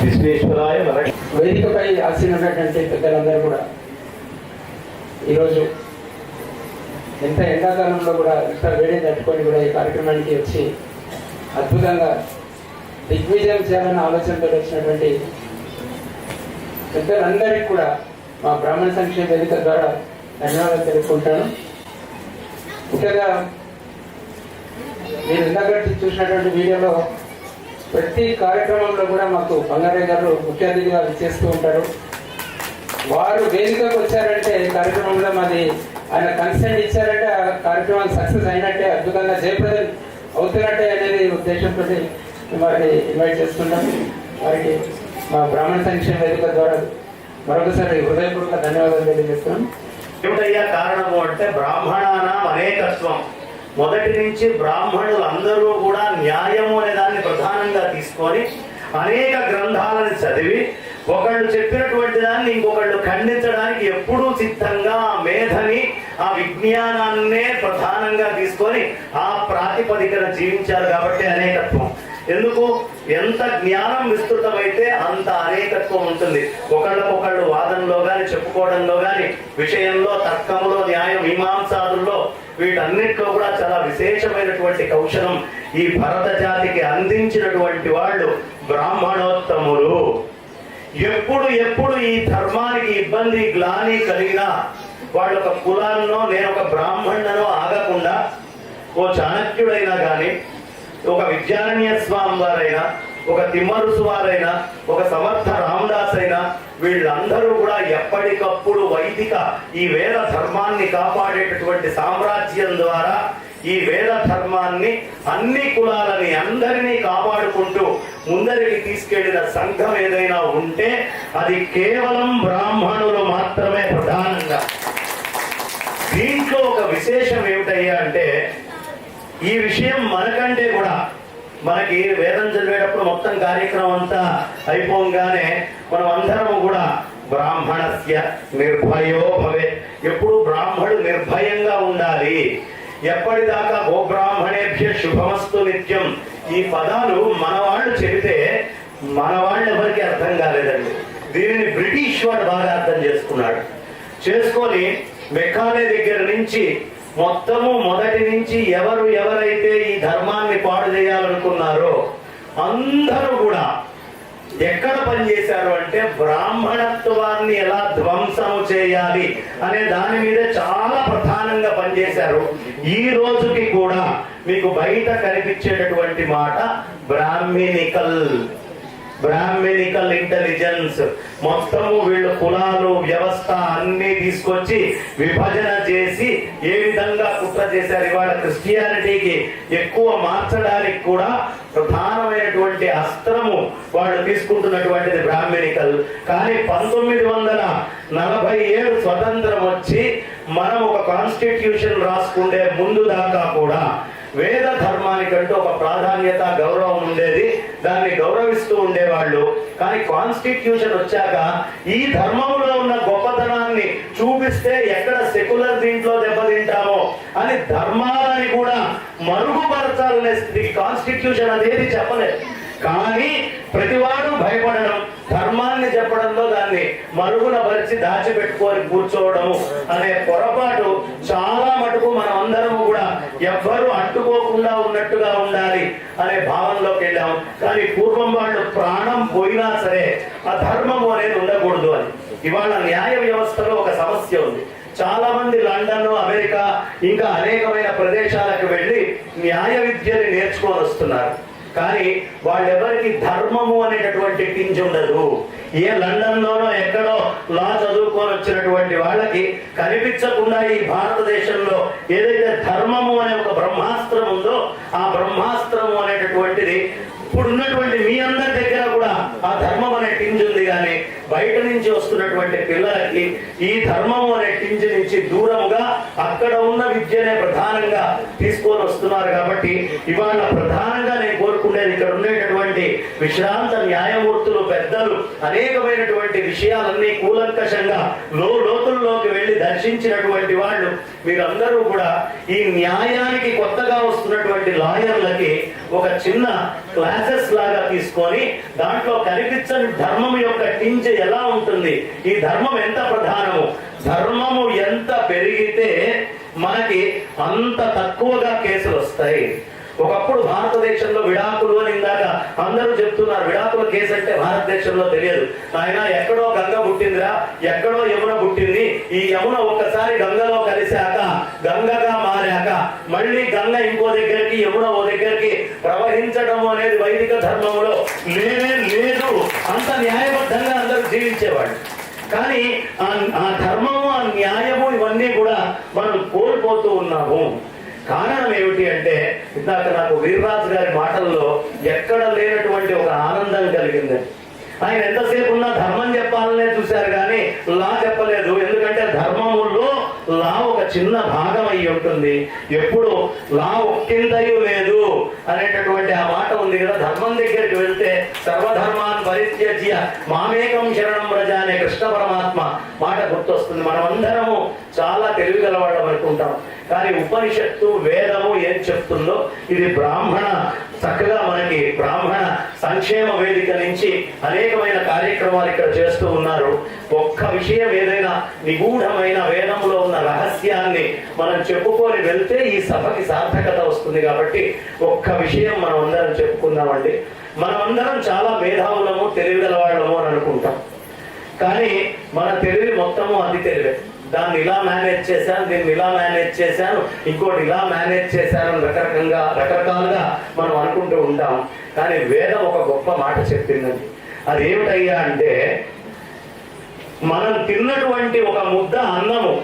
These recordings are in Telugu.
విశ్వేశ్వరాయ వేదికపై ఆసీనున్నటువంటి పెద్దలందరూ కూడా ఈరోజు ఎంత ఎండాకాలంలో కూడా ఇంత వేడి తట్టుకొని కూడా ఈ కార్యక్రమానికి వచ్చి అద్భుతంగా దిగ్విజయం చేయాలన్న ఆలోచనతో వచ్చినటువంటి పెద్దలందరికీ కూడా మా బ్రాహ్మణ సంక్షేమ వేదిక ద్వారా ధన్యవాదాలు తెలుపుకుంటాను. ముఖ్యంగా మీరు ఇందాక చూసినటువంటి వీడియోలో ప్రతి కార్యక్రమంలో కూడా మాకు బంగారయ్య గారు ముఖ్య అతిథిగా చేస్తూ ఉంటారు. వారు వేదికకు వచ్చారంటే ఈ కార్యక్రమంలో మాది ఆయన కన్సెంట్ ఇచ్చారంటే ఆ కార్యక్రమం సక్సెస్ అయినట్టే అద్భుతంగా జయప్రదం అవుతున్నట్టే అనేది ఉద్దేశంతో వారిని ఇన్వైట్ చేస్తున్నాం. వారికి మా బ్రాహ్మణ సంక్షేమ వేదిక ద్వారా మరొకసారి హృదయపూర్వక ధన్యవాదాలు తెలియజేస్తున్నాం. ఏమిటయ్యా కారణము అంటే బ్రాహ్మణానాం అనేకత్వం. మొదటి నుంచి బ్రాహ్మణులు అందరూ కూడా న్యాయము అనే దాన్ని ప్రధానంగా తీసుకొని అనేక గ్రంథాలను చదివి ఒకళ్ళు చెప్పినటువంటి దాన్ని ఇంకొకళ్ళు ఖండించడానికి ఎప్పుడూ సిద్ధంగా ఆ మేధని ఆ విజ్ఞానాన్నే ప్రధానంగా తీసుకొని ఆ ప్రాతిపదికన జీవించారు కాబట్టి అనేకత్వం. ఎందుకు? ఎంత జ్ఞానం విస్తృతమైతే అంత అనేకత్వం ఉంటుంది. ఒకళ్ళకొకళ్ళు వాదనలో కానీ చెప్పుకోవడంలో కానీ విషయంలో తర్కంలో న్యాయ మీమాంసాదుల్లో వీటన్నిటిలో కూడా చాలా విశేషమైనటువంటి కౌశలం ఈ భరత జాతికి అందించినటువంటి వాళ్ళు బ్రాహ్మణోత్తములు. ఎప్పుడు ఎప్పుడు ఈ ధర్మానికి ఇబ్బంది గ్లాని కలిగినా వాళ్ళ ఒక కులాన్నో నేను ఒక బ్రాహ్మణనో ఆగకుండా ఓ చాణక్యుడైనా కానీ ఒక విద్యారణ్య స్వామి వారైనా ఒక తిమ్మరుసువారైన ఒక సమర్థ రామదాస్ అయినా వీళ్ళందరూ కూడా ఎప్పటికప్పుడు వైదిక ఈ వేద ధర్మాన్ని కాపాడేటటువంటి సామ్రాజ్యం ద్వారా ఈ వేద ధర్మాన్ని అన్ని కులాలని అందరినీ కాపాడుకుంటూ ముందరికి తీసుకెళ్ళిన సంఘం ఏదైనా ఉంటే అది కేవలం బ్రాహ్మణులు మాత్రమే ప్రధానంగా. దీంట్లో ఒక విశేషం ఏమిటయ్యా అంటే ఈ విషయం మనకంటే కూడా మనకి వేదం చదివేటప్పుడు మొత్తం కార్యక్రమం అంతా అయిపోగానే మనం అందరము కూడా బ్రాహ్మణస్య నిర్భయో భవే. ఎప్పుడు బ్రాహ్మడు నిర్భయంగా ఉండాలి. ఎప్పటిదాకా గోబ్రాహ్మణేభ్య శుభమస్తు నిత్యం. ఈ పదాలు మన వాళ్ళు చెబితే మన వాళ్ళు ఎవరికి అర్థం కాలేదండి. దీనిని బ్రిటిష్ వాడు బాగా అర్థం చేసుకున్నాడు. చేసుకొని మెకానే దగ్గర నుంచి మొత్తము మొదటి నుంచి ఎవరు ఎవరైతే ఈ ధర్మాన్ని పాడు చేయాలనుకున్నారో అందరూ కూడా ఎక్కడ పనిచేశారు అంటే బ్రాహ్మణత్వాన్ని ఎలా ధ్వంసం చేయాలి అనే దాని మీద చాలా ప్రధానంగా పనిచేశారు. ఈ రోజుకి కూడా మీకు బయట కనిపించేటటువంటి మాట బ్రాహ్మణికల్. బ్రాహ్మణికల్ ఇంటెలిజెన్స్ మొత్తము వీళ్ళు కులాలు వ్యవస్థ అన్ని తీసుకొచ్చి విభజన చేసి ఏ విధంగా కుట్ర చేశారు? ఇవాళ క్రిస్టియానిటీకి ఎక్కువ మార్చడానికి కూడా ప్రధానమైనటువంటి అస్త్రము వాళ్ళు తీసుకుంటున్నటువంటిది బ్రాహ్మణికల్ కానీ పంతొమ్మిది వందల నలభై ఏడు స్వతంత్రం వచ్చి మనం ఒక కాన్స్టిట్యూషన్ రాసుకుండే ముందు దాకా కూడా వేద ధర్మానికంటూ ఒక ప్రాధాన్యత గౌరవం ఉండేది. దాన్ని గౌరవిస్తూ ఉండేవాళ్ళు. కానీ కాన్స్టిట్యూషన్ వచ్చాక ఈ ధర్మంలో ఉన్న గొప్పతనాన్ని చూపిస్తే ఎక్కడ సెక్యులర్ దీంట్లో దెబ్బతింటామో అని ధర్మాలని కూడా మరుగుపరచాలనే స్థితికి కాన్స్టిట్యూషన్ అనేది చెప్పలేదు. కానీ ప్రతివాడు భయపడడం ధర్మాన్ని చెప్పడంలో దాన్ని మరుగున పరిచి దాచిపెట్టుకొని కూర్చోవడము అనే పొరపాటు చాలా మటుకు మనం అందరం కూడా ఎవ్వరూ అంటుకోకుండా ఉన్నట్టుగా ఉండాలి అనే భావనలోకి వెళ్ళాం. కానీ పూర్వం వాళ్ళు ప్రాణం పోయినా సరే ఆ ధర్మము అనేది ఉండకూడదు అని. ఇవాళ న్యాయ వ్యవస్థలో ఒక సమస్య ఉంది. చాలా మంది లండన్ అమెరికా ఇంకా అనేకమైన ప్రదేశాలకు వెళ్ళి న్యాయ విద్యని నేర్చుకొని వస్తున్నారు. కానీ వాళ్ళెవరికి ధర్మము అనేటటువంటి టింజ్ ఉండదు. ఏ లండన్ లోనో ఎక్కడో లా చదువుకొని వచ్చినటువంటి వాళ్ళకి కనిపించకుండా ఈ భారతదేశంలో ఏదైతే ధర్మము అనే ఒక బ్రహ్మాస్త్రం ఉందో ఆ బ్రహ్మాస్త్రము అనేటటువంటిది ఇప్పుడు ఉన్నటువంటి మీ అందరి దగ్గర కూడా ఆ ధర్మం అనే టింజ్ ఉంది కానీ బయట నుంచి వస్తున్నటువంటి పిల్లలకి ఈ ధర్మం అనే టింజ్ నుంచి దూరంగా అక్కడ ఉన్న విద్యనే ప్రధానంగా తీసుకొని వస్తున్నారు కాబట్టి ఇవాళ ప్రధానంగా నేను కోరుకుంటున్నాను ఇక్కడ ఉండేటటువంటి విశ్రాంత న్యాయమూర్తులు పెద్దలు అనేకమైనటువంటి విషయాలన్నీ కూలంకషంగా లో లోతుల్లోకి వెళ్ళి దర్శించినటువంటి వాళ్ళు మీరందరూ కూడా ఈ న్యాయానికి కొత్తగా వస్తున్నటువంటి లాయర్లకి ఒక చిన్న క్లాసెస్ లాగా తీసుకొని దాంట్లో కనిపించని ధర్మం యొక్క టింజ్ ఎలా ఉంటుంది? ఈ ధర్మం ఎంత ప్రధానము? ధర్మము ఎంత పెరిగితే మనకి అంత తక్కువగా కేసులు వస్తాయి. ఒకప్పుడు భారతదేశంలో విడాకులు అని ఇందాక అందరూ చెప్తున్నారు. విడాకుల కేసు అంటే భారతదేశంలో తెలియదు. ఆయన ఎక్కడో గంగ పుట్టిందిరా? ఎక్కడో యమున పుట్టింది. ఈ యమున ఒక్కసారి గంగలో కలిశాక గంగగా మారాక మళ్ళీ గంగ ఇంకో దగ్గరికి యమున ఓ దగ్గరికి ప్రవహించడం అనేది వైదిక ధర్మంలో లేనే లేదు. అంత న్యాయబద్ధంగా అందరూ జీవించేవాడు కానీ ఆ- ఆ ధర్మము ఆ న్యాయము ఇవన్నీ కూడా మనం కోల్పోతూ ఉన్నాము. కారణం ఏమిటి అంటే ఇందాక నాకు వీర్రాజు గారి మాటల్లో ఎక్కడ లేనటువంటి ఒక ఆనందం కలిగింది. ఆయన ఎంతసేపు ఉన్నా ధర్మం చెప్పాలనే చూశారు కానీ లా చెప్పలేదు. ఎందుకంటే ధర్మములో లా ఒక చిన్న భాగం అయి ఉంటుంది. ఎప్పుడు లా ఒక్కిందయు లేదు అనేటటువంటి ఆ మాట ఉంది కదా. ధర్మం దగ్గరికి వెళ్తే సర్వధర్మాన్ పరిత్యజ్య మామేకం శరణం ప్రజ అనే కృష్ణ పరమాత్మ మాట గుర్తొస్తుంది. మనమందరము చాలా తెలివి గలవాళ్ళం అనుకుంటాం. కానీ ఉపనిషత్తు వేదము ఏం చెప్తుందో ఇది బ్రాహ్మణ చక్కగా మనకి బ్రాహ్మణ సంక్షేమ వేదిక నుంచి అనేకమైన కార్యక్రమాలు ఇక్కడ చేస్తూ ఉన్నారు. ఒక్క విషయం ఏదైనా నిగూఢమైన వేదంలో ఉన్న రహస్యాన్ని మనం చెప్పుకొని వెళ్తే ఈ సభకి సార్థకత వస్తుంది కాబట్టి ఒక్క విషయం మనం అందరం చెప్పుకుందామండి. మనమందరం చాలా మేధావులము తెలివిగల వాళ్ళము అని అనుకుంటాం. కానీ మన తెలివి మొత్తము అది తెలివే. దాన్ని ఇలా మేనేజ్ చేశాను దీన్ని ఇలా మేనేజ్ చేశాను ఇంకోటి ఇలా మేనేజ్ చేశాను రకరకంగా రకరకాలుగా మనం అనుకుంటూ ఉంటాం. కానీ వేదం ఒక గొప్ప మాట చెప్పిందండి. అది ఏమిటయ్యా అంటే మనం తిన్నటువంటి ఒక ముద్ద అన్నము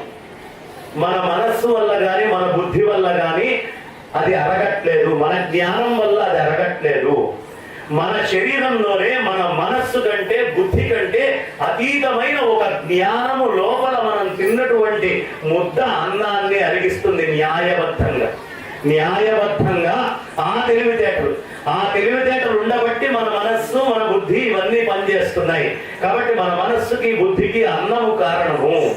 మన మనస్సు వల్ల కానీ మన బుద్ధి వల్ల కానీ అది అరగట్లేదు. మన జ్ఞానం వల్ల అది అరగట్లేదు. మన శరీరంలోనే మన మనస్సు కంటే బుద్ధి కంటే అతీతమైన ఒక జ్ఞానము లోపల మనం తిన్నటువంటి ముద్ద అన్నాన్ని అరిగిస్తుంది న్యాయబద్ధంగా. న్యాయబద్ధంగా ఆ తెలివితేటలు. ఆ తెలివితేటలు ఉండబట్టి మన మనస్సు మన బుద్ధి ఇవన్నీ పనిచేస్తున్నాయి. కాబట్టి మన మనస్సుకి బుద్ధికి అన్నము కారణము.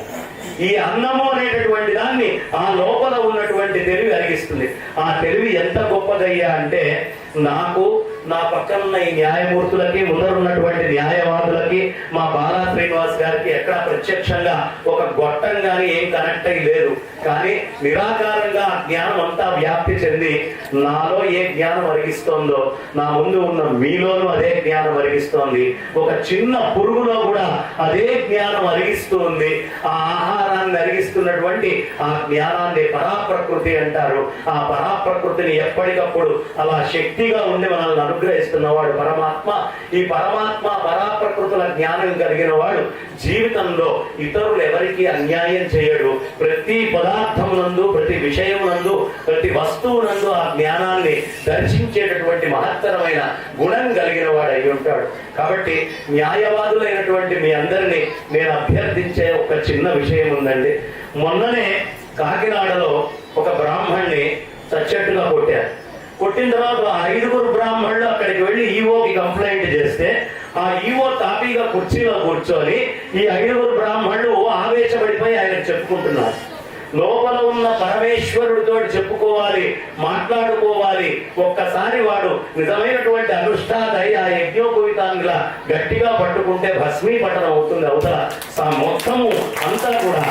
ఈ అన్నము అనేటటువంటి దాన్ని ఆ లోపల ఉన్నటువంటి తెలివి అరిగిస్తుంది. ఆ తెలివి ఎంత గొప్పదయ్యా అంటే నాకు నా పక్కన ఉన్న ఈ న్యాయమూర్తులకి ముందరున్నటువంటి న్యాయవాదులకి మా బాలా శ్రీనివాస్ గారికి ఎక్కడ ప్రత్యక్షంగా ఒక గొట్టం కానీ ఏం కనెక్ట్ అయ్యి లేదు. కానీ నిరాకారంగా జ్ఞానం అంతా వ్యాప్తి చెంది నాలో ఏ జ్ఞానం అరిగిస్తోందో నా ముందు ఉన్న మీలోనూ అదే జ్ఞానం అరిగిస్తోంది. ఒక చిన్న పురుగులో కూడా అదే జ్ఞానం అరిగిస్తుంది. ఆ ఆహారాన్ని అరిగిస్తున్నటువంటి ఆ జ్ఞానాన్ని పరాప్రకృతి అంటారు. ఆ పరాప్రకృతిని ఎప్పటికప్పుడు అలా శక్తిగా ఉండి మనల్ని అనుగ్రహిస్తున్నవాడు పరమాత్మ. ఈ పరమాత్మ పరాప్రకృతుల జ్ఞానం కలిగిన వాడు జీవితంలో ఇతరులు ఎవరికి అన్యాయం చేయడు. ప్రతి పదార్థమునందు ప్రతి విషయమునందు ప్రతి వస్తువునందు ఆ జ్ఞానాన్ని దర్శించేటటువంటి మహత్తరమైన గుణం కలిగిన వాడు అయి ఉంటాడు. కాబట్టి న్యాయవాదులైనటువంటి మీ అందరినీ నేను అభ్యర్థించే ఒక చిన్న విషయం ఉందండి. మొన్ననే కాకినాడలో ఒక బ్రాహ్మణ్ణి చచ్చట్టుగా కొట్టారు. కొట్టిన తర్వాత ఆ ఐదుగురు బ్రాహ్మణులు అక్కడికి వెళ్ళి ఈవోకి కంప్లైంట్ చేస్తే ఆ ఈవో తాపీగా కుర్చీలో కూర్చొని ఈ ఐదుగురు బ్రాహ్మణులు ఆవేశపడిపోయి ఆయన చెప్పుకుంటున్నారు. లోపల ఉన్న పరమేశ్వరుడితో చెప్పుకోవాలి మాట్లాడుకోవాలి. ఒక్కసారి వాడు నిజమైనటువంటి అనుష్ఠాదై ఆ యజ్ఞోపవితాన్ని గట్టిగా పట్టుకుంటే భస్మీపటనం అవుతుంది. అవతల స- మొత్తము అంతా కూడా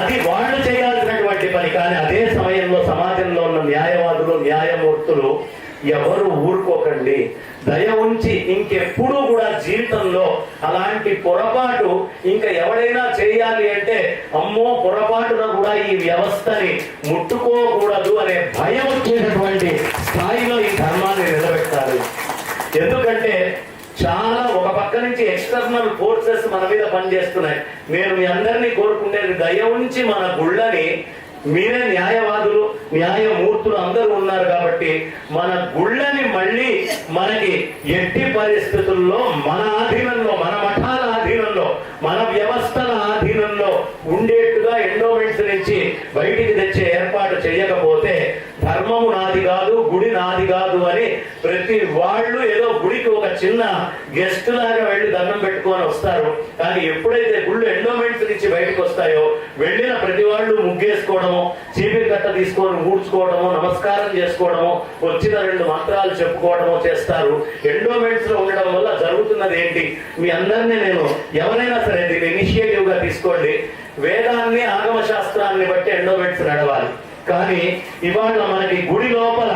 అది వాళ్ళు చేయాల్సినటువంటి పని. కానీ అదే సమయంలో సమాజంలో ఉన్న న్యాయవాదులు న్యాయమూర్తులు ఎవరు ఊరుకోకండి. దయ ఉంచి ఇంకెప్పుడు కూడా జీవితంలో అలాంటి పొరపాటు ఇంకా ఎవడైనా చేయాలి అంటే అమ్మో పొరపాటున కూడా ఈ వ్యవస్థని ముట్టుకోకూడదు అనే భయం వచ్చేటటువంటి స్థాయిలో ఈ ధర్మాన్ని నిలబెట్టాలి. ఎందుకంటే చాలా ఒక పక్క నుంచి ఎక్స్టర్నల్ ఫోర్సెస్ మన మీద పనిచేస్తున్నాయి. నేను మీ అందరినీ కోరుకునేది దయ ఉంచి మన గుళ్ళని మీరే న్యాయవాదులు న్యాయమూర్తులు అందరూ ఉన్నారు కాబట్టి మన గుళ్ళని మళ్ళీ మనకి ఎట్టి పరిస్థితుల్లో మన ఆధీనంలో మన మఠాల ఆధీనంలో మన వ్యవస్థల ఆధీనంలో ఉండేట్టుగా ఎండోమెంట్స్ నుంచి బయటికి తెచ్చే ఏర్పాటు చేయకపోతే ధర్మము నాది కాదు గుడి నాది కాదు అని ప్రతి వాళ్ళు ఏదో గుడికి చిన్న గెస్ట్ లాగా వెళ్ళి దండం పెట్టుకొని వస్తారు. కానీ ఎప్పుడైతే గుళ్ళు ఎండోమెంట్స్ నుంచి బయటకు వస్తాయో వెళ్ళిన ప్రతి వాళ్ళు ముగ్గేసుకోవడము చీపిరి కట్ట తీసుకొని ఊడ్చుకోవడము నమస్కారం చేసుకోవడము వచ్చిన రెండు మంత్రాలు చెప్పుకోవడము చేస్తారు. ఎండోమెంట్స్లో ఉండడం వల్ల జరుగుతున్నది ఏంటి? మీ అందరినీ నేను ఎవరైనా సరే దీన్ని ఇనిషియేటివ్గా తీసుకోండి. వేదాన్ని ఆగమ శాస్త్రాన్ని బట్టి ఎండోమెంట్స్ నడవాలి. కానీ ఇవాళ మనకి గుడి లోపల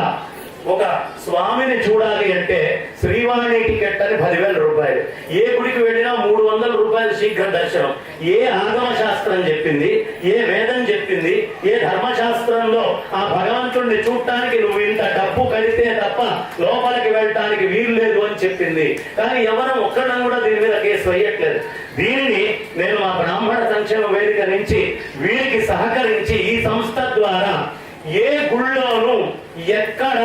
ఒక స్వామిని చూడాలి అంటే శ్రీవాణి టికెట్ అని పదివేల రూపాయలు. ఏ గుడికి వెళ్ళినా మూడు వందల రూపాయలు శీఘ్ర దర్శనం. ఏ ఆగమ శాస్త్రం చెప్పింది ఏ వేదం చెప్పింది ఏ ధర్మశాస్త్రంలో ఆ భగవంతుడిని చూడటానికి నువ్వు ఇంత డబ్బు కడితే తప్ప లోపలికి వెళ్ళటానికి వీలు లేదు అని చెప్పింది. కానీ ఎవరు ఒక్కడం కూడా దీని మీద కేసు వేయట్లేదు. దీనిని నేను మా బ్రాహ్మణ సంక్షేమ వేదిక నుంచి వీరికి సహకరించి ఈ సంస్థ ద్వారా ఏ గుళ్ళోనూ ఎక్కడ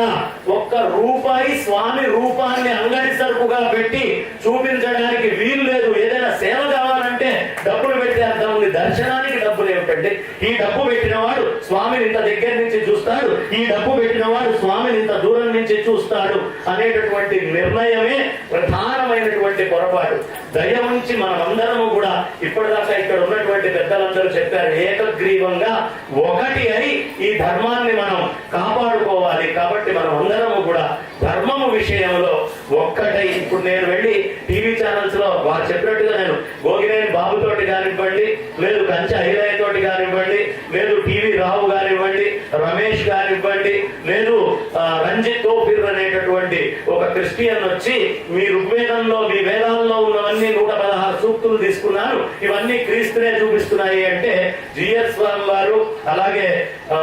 ఒక్క రూపాయి స్వామి రూపాన్ని అంగడి సరుకుగా పెట్టి చూపించడానికి వీలు లేదు. ఏదైనా సేవ కావాలంటే డబ్బులు పెట్టే అర్థం ఉంది. దర్శనానికి డబ్బులు ఏమిటండి ఈ డబ్బు పెట్టిన వాడు స్వామిని ఇంత దగ్గర నుంచి చూస్తాడు. ఈ డబ్బు పెట్టిన వాడు స్వామిని ఇంత దూరం నుంచి చూస్తాడు అనేటటువంటి నిర్ణయమే ప్రధానమైనటువంటి పొరపాటు. దయ ఉంచి మనమందరము కూడా ఇప్పటిదాకా ఇక్కడ ఉన్నటువంటి పెద్దలందరూ చెప్పారు ఏకగ్రీవంగా ఒకటి అని ఈ ధర్మాన్ని మనం కాపాడుకోవాలి కాబట్టి మనం అందరము కూడా ధర్మము విషయంలో ఒక్కటై. ఇప్పుడు నేను వెళ్ళి టీవీ ఛానల్స్లో వారు చెప్పినట్టుగా నేను గోగినేని బాబుతోటి కానివ్వండి లేదు కంచె ఐలయ్య తోటి కానివ్వండి లేదు టీవీ రావు కానివ్వండి రమేష్ కానివ్వండి లేదు రంజిత్ తోఫిర్ అనేటటువంటి ఒక క్రిస్టియన్ వచ్చి మీ ఋగ్వేదంలో మీ వేదాల్లో ఉన్నవన్నీ నూట పదహారు సూక్తులు తీసుకున్నారు. ఇవన్నీ క్రీస్తునే చూపిస్తున్నాయి. అంటే జిఎస్ స్వామి వారు అలాగే ఆ,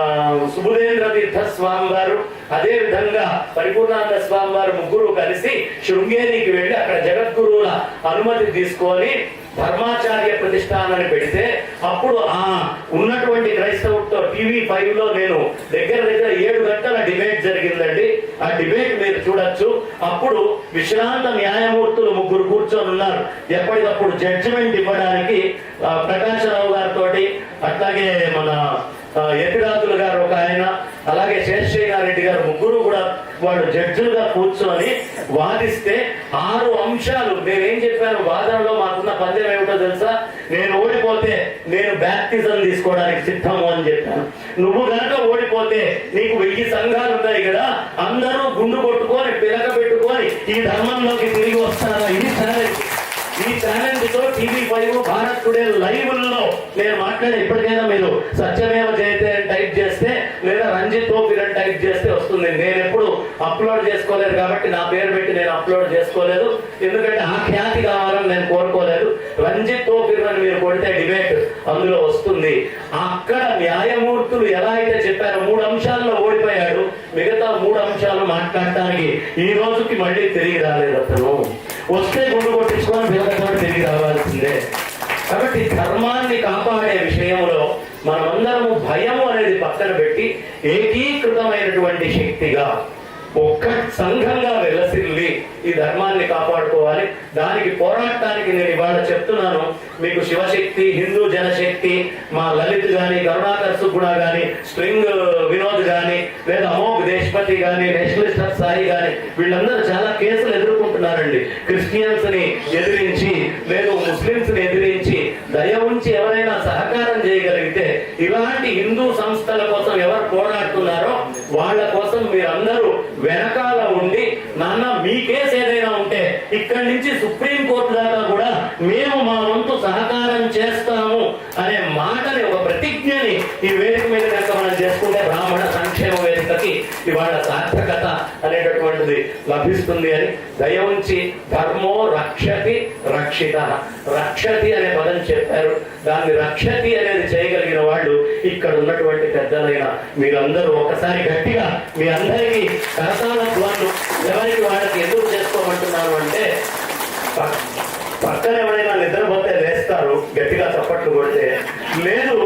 సుబుధేంద్ర తీర్థ స్వామి వారు అదే విధంగా పరిపూర్ణానంద స్వామి వారు ముగ్గురు కలిసి శృంగేరికి వెళ్ళి అక్కడ జగద్గురువుల అనుమతి తీసుకొని ధర్మాచార్య ప్రతిష్టానాన్ని పెడితే అప్పుడు ఆ ఉన్నటువంటి క్రైస్తవుతో టీవీ ఫైవ్లో నేను దగ్గర దగ్గర ఏడు గంటల డిబేట్ జరిగిందండి. ఆ డిబేట్ మీరు చూడొచ్చు. అప్పుడు విశ్రాంత న్యాయమూర్తులు ముగ్గురు కూర్చొని ఉన్నారు. ఎప్పటికప్పుడు జడ్జిమెంట్ ఇవ్వడానికి ప్రకాశరావు గారితో అట్లాగే మన ఆ, గారు ఒక ఆయన అలాగే శేషయ్యారెడ్డి గారు ముగ్గురు వాళ్ళు జడ్జులుగా కూర్చొని వాదిస్తే ఆరు అంశాలు. నేనేం చెప్పాను? వాదనలో మాకున్న పందెం ఏమిటో తెలుసా? నేను ఓడిపోతే నేను బ్యాప్టిజం తీసుకోవడానికి సిద్ధము అని చెప్పాను. నువ్వు గనక ఓడిపోతే నీకు వెయ్యి సంఘాలు ఉన్నాయి కదా అందరూ గుండు కొట్టుకొని పిలక పెట్టుకొని ఈ ధర్మంలోకి తిరిగి వస్తారా? ఇది ఛాలెంజ్ ఈ ఛాలెంజ్తో టీవీ ఫైవ్ భారత్ టుడే లైవ్లో నేను మాట్లాడే ఇప్పటికైనా మీరు సత్యమేవ జయతే అని టైప్ చేస్తే లేదా రంజిత్ ఓపిర్ అని టైప్ చేస్తే వస్తుంది. నేను ఎప్పుడు అప్లోడ్ చేసుకోలేదు కాబట్టి నా పేరు పెట్టి నేను అప్లోడ్ చేసుకోలేదు. ఎందుకంటే ఆ ఖ్యాతి కావాలని నేను కోరుకోలేదు. రంజిత్ ఓపిర్ అని మీరు కొడితే డిబేట్ అందులో వస్తుంది. అక్కడ న్యాయమూర్తులు ఎలా అయితే చెప్పారో మూడు అంశాల్లో ఓడిపోయాడు. మిగతా మూడు అంశాలు మాట్లాడటానికి ఈ రోజుకి మళ్ళీ తిరిగి రాలేదు అతను. వస్తే గుండు కొట్టించుకొని మిగతా తిరిగి రావాల్సిందే. కాబట్టి ధర్మాన్ని కాపాడే విషయంలో మనమందరము భయము అనేది పక్కన పెట్టి ఏకీకృతమైనటువంటి శక్తిగా ఒక్క సంఘంగా వెలసిల్లి ఈ ధర్మాన్ని కాపాడుకోవాలి. దానికి పోరాటానికి నేను ఇవాళ చెప్తున్నాను. మీకు శివశక్తి హిందూ జనశక్తి మా లలిత్ గాని కరుణాకర్ సుగుణ గాని స్ప్రింగ్ వినోద్ గాని లేదా అమోఘ్ దేశ్పతి గాని నేషనలిస్ట్ సాయి గాని వీళ్ళందరూ చాలా కేసులు ఎదుర్కొంటున్నారండి. క్రిస్టియన్స్ని ఎదిరించి లేదు ముస్లింస్ని ఎదిరించి దయ ఉంచి ఎవరైనా ఇలాంటి హిందూ సంస్థల కోసం ఎవరు పోరాడుతున్నారో వాళ్ళ కోసం మీరందరూ వెనకాల ఉండి నాన్న మీ కేసు ఏదైనా ఉంటే ఇక్కడి నుంచి సుప్రీం కోర్టు దాకా కూడా మేము మా వంతు సహకారం చేస్తాము అనే మాటని ఒక ప్రతిజ్ఞని ఈ వేదిక మీద కనుక మనం చేసుకుంటే బ్రాహ్మణ సంక్షేమ వేదికకి ఇవాళ సార్థకత అనేటటువంటిది లభిస్తుంది అని దయ ఉంచి ధర్మో రక్షతి రక్షిత. రక్షతి అనే పదం చెప్పారు. దాన్ని రక్షతి అనేది చేయగలిగిన వాళ్ళు ఇక్కడ ఉన్నటువంటి పెద్దలైన మీరందరూ ఒకసారి గట్టిగా మీ అందరికీ కరతాల ఎవరికి వాళ్ళకి ఎందుకు చేసుకోమంటున్నారు అంటే పక్కన ఎవరైనా నిద్రపోతే లేస్తారు గట్టిగా చప్పట్లు కొడితే. లేదు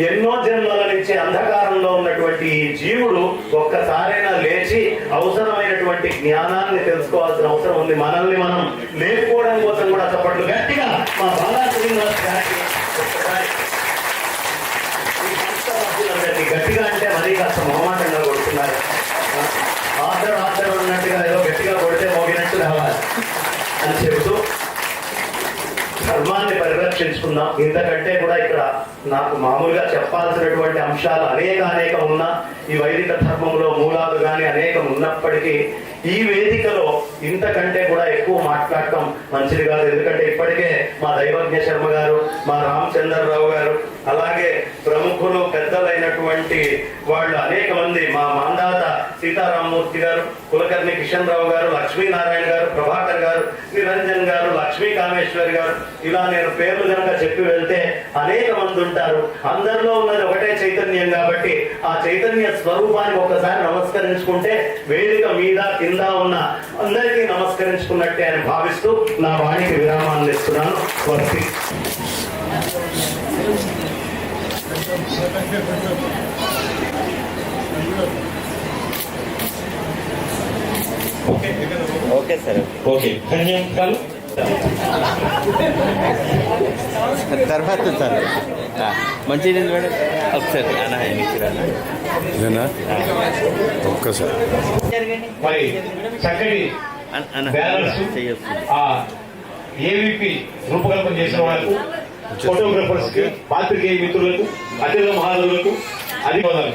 ఎన్నో జన్మల నుంచి అంధకారంలో ఉన్నటువంటి ఈ జీవుడు ఒక్కసారైనా లేచి అవసరమైనటువంటి జ్ఞానాన్ని తెలుసుకోవాల్సిన అవసరం ఉంది. మనల్ని మనం లేకపోవడం కోసం కూడా చప్పట్లు గట్టిగా మా బాలా శ్రీనివాస్ గారికి గట్టిగా అంటే మరీ కాస్త మొహమాటంగా కొడుతున్నారు. ఆర్డర్ ఆర్డర్ ఉన్నట్టుగా ఏదో గట్టిగా కొడితే మోగినట్టు రావాలి అని చెబుతూ ధర్మాన్ని పరిరక్షించుకుందాం. ఇంతకంటే నాకు మామూలుగా చెప్పాల్సినటువంటి అంశాలు అనేక అనేకం ఉన్నా ఈ వైదిక ధర్మంలో మూలాలు కానీ అనేకం ఉన్నప్పటికీ ఈ వేదికలో ఇంతకంటే కూడా ఎక్కువ మాట్లాడటం మంచిది కాదు. ఎందుకంటే ఇప్పటికే మా దైవజ్ఞ శర్మ గారు మా రామచంద్రరావు గారు అలాగే ప్రముఖులు పెద్దలైనటువంటి వాళ్ళు అనేక మంది మా సీతారామమూర్తి గారు కులకర్ణి కిషన్ రావు గారు లక్ష్మీనారాయణ గారు ప్రభాకర్ గారు నిరంజన్ గారు లక్ష్మీ కామేశ్వరి గారు. ఇలా నేను పేర్లు కనుక చెప్పి వెళ్తే అనేక మంది ఉంటారు. అందరిలో ఉన్నది ఒకటే చైతన్యం కాబట్టి ఆ చైతన్య స్వరూపానికి ఒక్కసారి నమస్కరించుకుంటే వేదిక మీద కింద ఉన్న అందరికీ నమస్కరించుకున్నట్టే అని భావిస్తూ నా వాణికి విరామాన్ని ఇస్తున్నాను. స్వస్తి. Okay sir okay. ధన్యవాదాలు. తర్వాత సార్. మంచిది మేడం. ఒకసారి ఇదేనా? ఒక్కసారి మరి చక్కటి ఏవిపి రూపకల్పన చేసిన వాళ్ళకు ఫోటోగ్రఫర్స్కి పాత్రికేయ మిత్రులకు అతిథి మహాదులకు అధిపదాలు